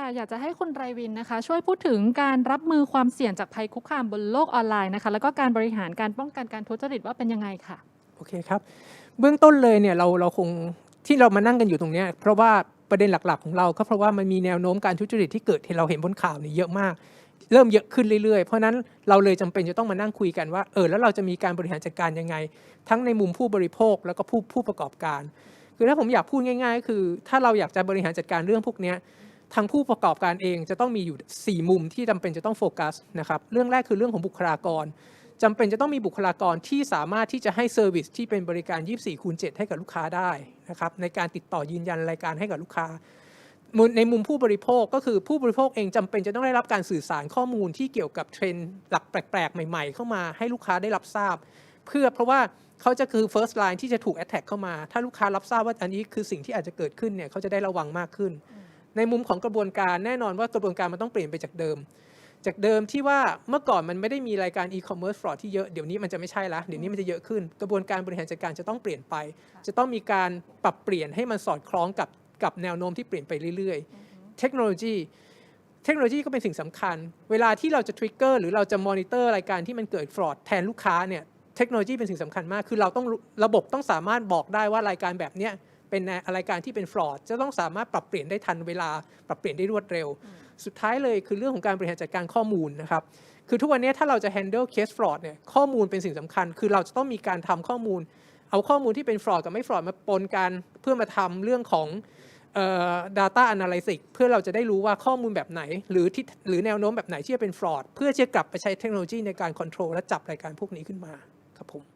ค่ะอยากจะให้คุณไรวินนะคะ ช่วยพูดถึงการรับมือความเสี่ยงจากภัยคุกคามบนโลกออนไลน์นะคะ แล้วก็การบริหารการป้องกันการทุจริตว่าเป็นยังไงค่ะ โอเคครับ เบื้องต้นเลยเนี่ยเราเราคงที่เรามานั่งกันอยู่ตรงเนี้ยเพราะว่าประเด็นหลักๆ ของเราก็เพราะว่ามันมีแนวโน้มการทุจริตที่เกิดที่เราเห็นบนข่าวนี่เยอะมาก เริ่มเยอะขึ้นเรื่อยๆ เพราะนั้นเราเลยจำเป็นจะต้องมานั่งคุยกันว่าเออแล้วเราจะมีการบริหารจัดการยังไง ทั้งในมุมผู้บริโภคแล้วก็ผู้ผู้ประกอบการ คือถ้าผมอยากพูดง่ายๆก็คือ ถ้าเราอยากจะบริหารจัดการเรื่องพวกเนี้ย ทางผู้ประกอบการเองจะต้องมีอยู่ 4 มุมที่จำเป็นจะต้องโฟกัสนะครับเรื่องแรกคือเรื่องของบุคลากรจำเป็นจะต้องมีบุคลากรที่สามารถที่จะให้เซอร์วิสที่เป็นบริการ 24 คูณ 7 ให้กับลูกค้าได้นะครับในการติดต่อยืนยันรายการให้กับลูกค้า ในมุมผู้บริโภคก็คือผู้บริโภคเองจำเป็นจะต้องได้รับการสื่อสารข้อมูลที่เกี่ยวกับเทรนด์หลักแปลกๆ ใหม่ๆ เข้ามาให้ลูกค้าได้รับทราบ เพื่อเพราะว่าเขาจะคือ first line ที่จะถูก attack เข้ามา ถ้าลูกค้ารับทราบว่าอันนี้คือสิ่งที่อาจจะเกิดขึ้นเนี่ยเขาจะได้ระวังมากขึ้น ในมุมของกระบวนการแน่นอนว่ากระบวนการมันต้องเปลี่ยนไปจากเดิม จากเดิมที่ว่าเมื่อก่อนมันไม่ได้มีรายการ e-commerce fraud ที่เยอะเดี๋ยวนี้มันจะไม่ใช่ละเดี๋ยวนี้มันจะเยอะขึ้นกระบวนการบริหารจัดการจะต้องเปลี่ยนไป จะต้องมีการปรับเปลี่ยนให้มันสอดคล้องกับกับแนวโน้มที่เปลี่ยนไปเรื่อยๆ เทคโนโลยีเทคโนโลยีก็เป็นสิ่งสำคัญ เวลาที่เราจะทริกเกอร์หรือเราจะมอนิเตอร์รายการที่มันเกิดฟรอดแทนลูกค้าเนี่ย เทคโนโลยีเป็นสิ่งสำคัญมาก คือเราต้องระบบต้องสามารถบอกได้ว่ารายการแบบเนี้ย เป็นรายการที่เป็นฟรอดจะต้องสามารถปรับเปลี่ยนได้ทันเวลา ปรับเปลี่ยนได้รวดเร็ว สุดท้ายเลยคือเรื่องของการบริหารจัดการข้อมูลนะครับคือทุกวันนี้ถ้าเราจะ handle case fraud เนี่ยข้อมูลเป็นสิ่งสำคัญ คือเราจะต้องมีการทำข้อมูล เอาข้อมูลที่เป็น fraud กับไม่ fraud มาปนกันเพื่อมาทำเรื่องของเอ่อ data analysis เพื่อเราจะได้รู้ว่าข้อมูลแบบไหน หรือที่หรือแนวโน้มแบบไหนที่จะเป็น fraud เพื่อจะกลับไปใช้เทคโนโลยีในการ control และจับรายการพวกนี้ขึ้นมาครับผม